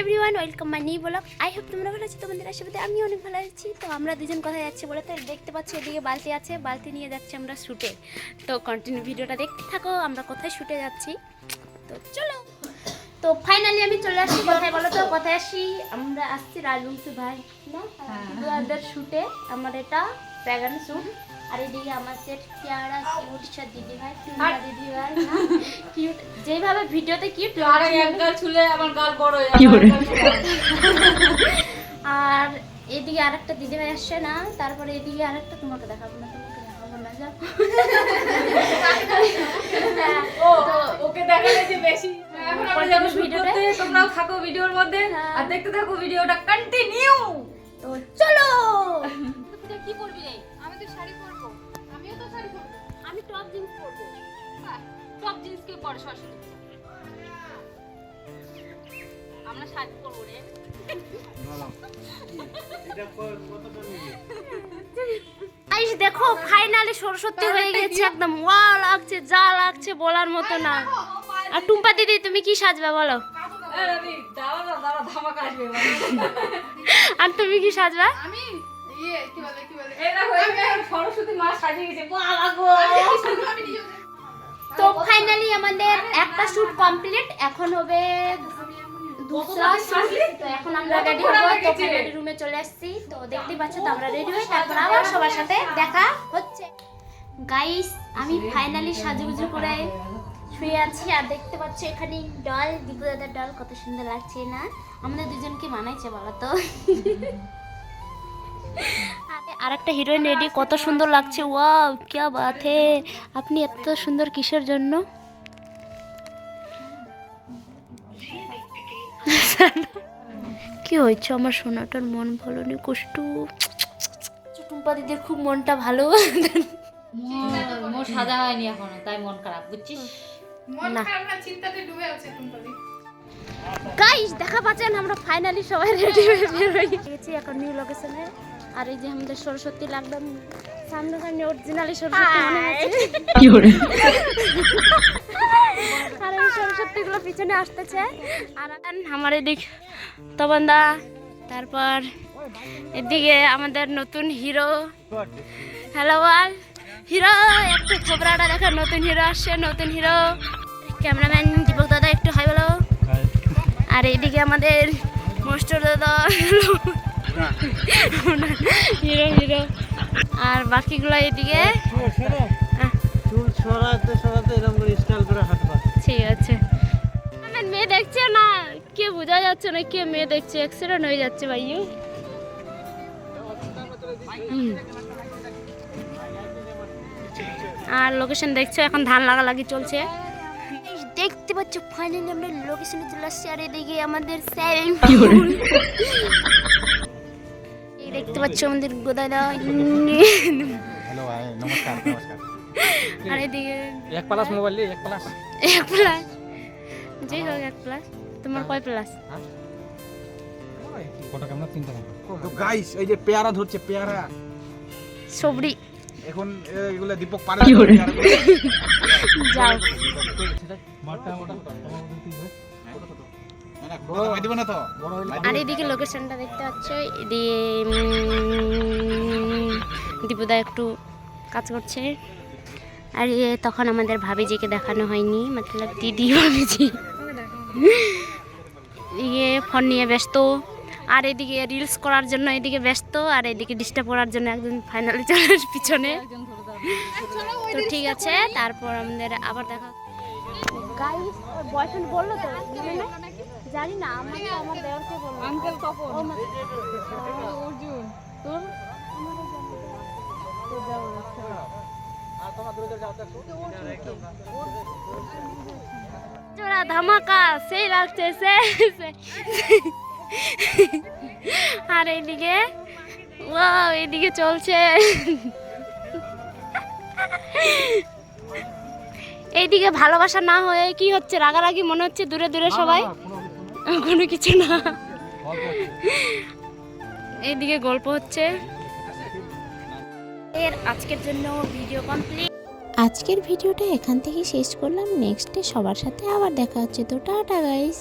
Everyone welcome my new blog I hope তোমরা ভালো আছো তোমাদের আশীর্বাদে আমি অনেক ভালো আছি। তো আমরা দুজন কোথায় যাচ্ছি বলে তো দেখতে পাচ্ছি এদিকে বালতি আছে বালতি নিয়ে যাচ্ছি আমরা শ্যুটে তো কন্টিনিউ ভিডিওটা দেখতে থাকো আমরা কোথায় শ্যুটে যাচ্ছি? তো চলো। তো ফাইনালি আমি চলে আসছি কোথায় বলো তো? কোথায় আসি? আমরা আসছি রাজবংশী ভাই না? দুয়ারদের শুটে আমার এটা প্যাগান শুট আর এদিকে আমার সেট পেয়ারা কিউট সব দিদি ভাই টুম্পা দিদি ভাই কিউট যেভাবে ভিডিওতে কিউট আর এক গাল ছুলে আমার গাল বড় হয়ে আর এদিকে আরেকটা দিদি ভাই আসছে না তারপরে এদিকে আরেকটা তোমাকে দেখাবো না তোমাকে দেখাবো না যাও। ও ওকে দেখা গেছে বেশি। এখন আমরা যাব? করতে তোমরাও থাকো ভিডিওর মধ্যে হ্যাঁ। আর দেখতে থাকো ভিডিওটা কন্টিনিউ তো চলো কি করবি রে আমি তো শাড়ি পরবো আমিও তো শাড়ি পরবো আমি টপ জিন্স পরবো টপ জিন্স কে পরে শাশুড়ি আমরা শাড়ি পরবো রে গাইস দেখো ফাইনালি সরস্বতী হয়ে গেছে একদম ওয়া লাগছে যা লাগছে বলার মতো না আর টুম্পা দিদি তুমি কি সাজবে বলো দাঁড়া দাঁড়া ধামাকা আসবে। আর তুমি কি সাজবা? আমি? তো ফাইনালি আমাদের একটা শুট কমপ্লিট এখন হবে তো এখন আমরা রেডি হব তো ফাইনালি রুমে চলে আসছি। তো দেখতেই পাচ্ছ তো আমরা রেডি হই তারপর আবার সবার সাথে দেখা হচ্ছে। গাইস আমি ফাইনালি সাজুগুজু করে ফ্রি আছি আর দেখতে পাচ্ছ এখানে ডল দিগু দাদার ডল কত সুন্দর লাগছে না? আমাদের দুজনকে মানাইছে বলো তো। আর একটা হিরোইন রেডি কত সুন্দর লাগছে। ওয়াও ক্যা বাত হে? আপনি এত সুন্দর কিসের জন্য? কি হয়েছে আমার সোনাটার মন ভালো নেই কষ্ট। চুটুম্পা দিদির খুব মনটা ভালো। সাদা হয়নি এখনও তাই মন খারাপ বুঝছিস? না। গাইস দেখা পাচ্ছেন আমরা ফাইনালি সবাই রেডি হয়ে বের হয়ে গেছি এখন নিউ লোকেশনে আর এই যে আমাদের সরস্বতী লাগলাম। সামনে সামনে অরিজিনালি সরস্বতী মনে হচ্ছে আর এই সরস্বতী গুলো পিছনে আসতেছে। আর আমার এদিক তবন্দা তারপর এদিকে আমাদের নতুন হিরো হ্যালো বল হিরো, একটু খবরাটা দেখা, নতুন হিরো আসছে, নতুন হিরো। ক্যামেরাম্যান দীপক দাদা একটু হাই বলো। আর এইদিকে আমাদের মাস্টার দাদা, হিরো হিরো। আর বাকিগুলো এদিকে ঠিক আছে। মেয়ে দেখছে না? কে বোঝা যাচ্ছে না, কে মেয়ে দেখছে? অ্যাক্সিডেন্ট হয়ে যাচ্ছে ভাইও হুম। আর লোকেশন দেখছ এখন ধান লাগালাগি চলছে। দেখতে পাচ্ছ ফাইনালি আমরা লোকেশনে চলে আসছি আর এদিকে আমাদের দেখতে পাচ্ছ আমাদের গোদাদা হ্যালো ভাই নমস্কার নমস্কার। আর এদিকে এক প্লাস মোবাইল এক প্লাস। এক প্লাস। যেই হোক এক প্লাস। তোমার কয় প্লাস? কটা ক্যামেরা তিনটা তো গাইস এই যে পেয়ারা ধরছে পেয়ারা। সবরি। এখন এগুলো দীপক পারে যাও দিব আর এদিকে লোকেশনটা দেখতে পাচ্ছ দীপুদা একটু কাজ করছে। আর এ তখন আমাদের ভাবিজিকে দেখানো হয়নি মতলব দিদি ভাবিজি। এদিকে ফোন নিয়ে ব্যস্ত। আর এদিকে রিলস করার জন্য এদিকে ব্যস্ত আর এদিকে ডিস্টার্ব করার জন্য একজন ফাইনালি চলে পিছনে। তো ঠিক আছে তারপর আমাদের আবার দেখা। গাইস বয়ফ্রেন্ড বলল তো জানি না আমার তো আমার দেওয়ারকে বলল। আঙ্কেল কপন অর্জুন। তোর? জোড়া ধামাকা সেই লাগছে সে এইদিকে? ওয়াও এইদিকে চলছে। এইদিকে ভালোবাসা না হয়ে কি হচ্ছে? রাগারাগি মনে হচ্ছে দূরে দূরে সবাই? কোনো কিছু না। এইদিকে গল্প হচ্ছে। এর আজকের জন্য ভিডিও কমপ্লিট। আজকের ভিডিওটা এখান থেকে শেষ করলাম। নেক্সটে সবার সাথে আবার দেখা হচ্ছে। তো টাটা গাইস